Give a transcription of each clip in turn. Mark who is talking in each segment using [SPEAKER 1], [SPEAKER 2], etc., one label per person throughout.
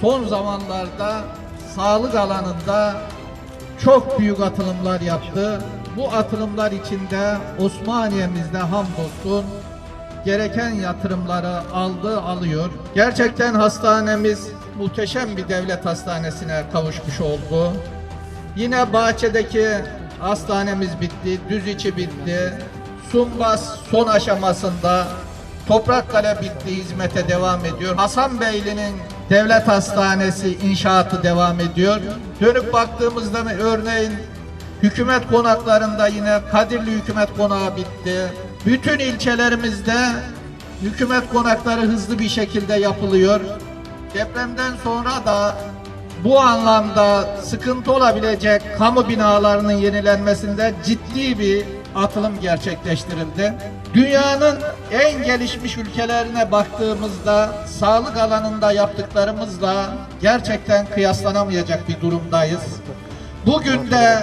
[SPEAKER 1] son zamanlarda sağlık alanında çok büyük atılımlar yaptı. Bu atılımlar içinde Osmaniye'mizde hamdolsun gereken yatırımları aldı, alıyor. Gerçekten hastanemiz muhteşem bir devlet hastanesine kavuşmuş oldu. Yine bahçedeki hastanemiz bitti, düz içi bitti. Sumbas son aşamasında Toprakkale bitti, hizmete devam ediyor. Hasan Beyli'nin devlet hastanesi inşaatı devam ediyor. Dönüp baktığımızda örneğin hükümet konaklarında yine Kadirli Hükümet Konağı bitti. Bütün ilçelerimizde hükümet konakları hızlı bir şekilde yapılıyor. Depremden sonra da bu anlamda sıkıntı olabilecek kamu binalarının yenilenmesinde ciddi bir atılım gerçekleştirildi. Dünyanın en gelişmiş ülkelerine baktığımızda sağlık alanında yaptıklarımızla gerçekten kıyaslanamayacak bir durumdayız. Bugün de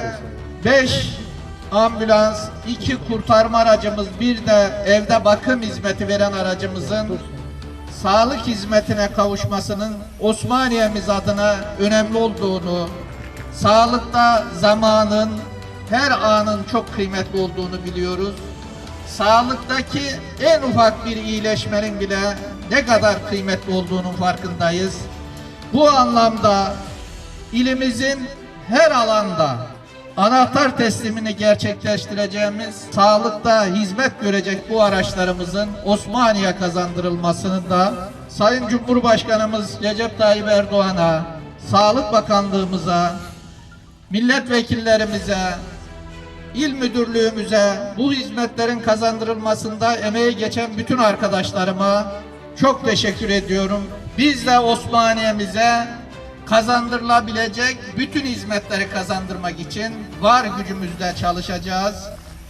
[SPEAKER 1] 5 ambulans, 2 kurtarma aracımız, bir de evde bakım hizmeti veren aracımızın sağlık hizmetine kavuşmasının Osmaniye'miz adına önemli olduğunu, sağlıkta zamanın, her anın çok kıymetli olduğunu biliyoruz. Sağlıktaki en ufak bir iyileşmenin bile ne kadar kıymetli olduğunun farkındayız. Bu anlamda ilimizin her alanda anahtar teslimini gerçekleştireceğimiz sağlıkta hizmet görecek bu araçlarımızın Osmaniye kazandırılmasını da Sayın Cumhurbaşkanımız Recep Tayyip Erdoğan'a, Sağlık Bakanlığımıza, milletvekillerimize, il müdürlüğümüze bu hizmetlerin kazandırılmasında emeği geçen bütün arkadaşlarıma çok teşekkür ediyorum. Biz de Osmaniye'mize kazandırılabilecek bütün hizmetleri kazandırmak için var gücümüzle çalışacağız.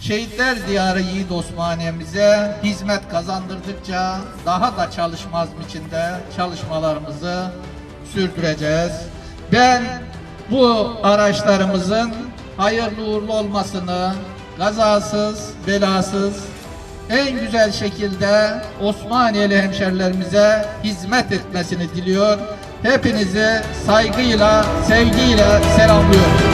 [SPEAKER 1] Şehitler Diyarı Yiğit Osmaniye'mize hizmet kazandırdıkça daha da çalışmaz içinde çalışmalarımızı sürdüreceğiz. Ben bu araçlarımızın hayırlı uğurlu olmasını, kazasız, belasız, en güzel şekilde Osmaniyeli hemşerilerimize hizmet etmesini diliyor. Hepinizi saygıyla, sevgiyle selamlıyorum.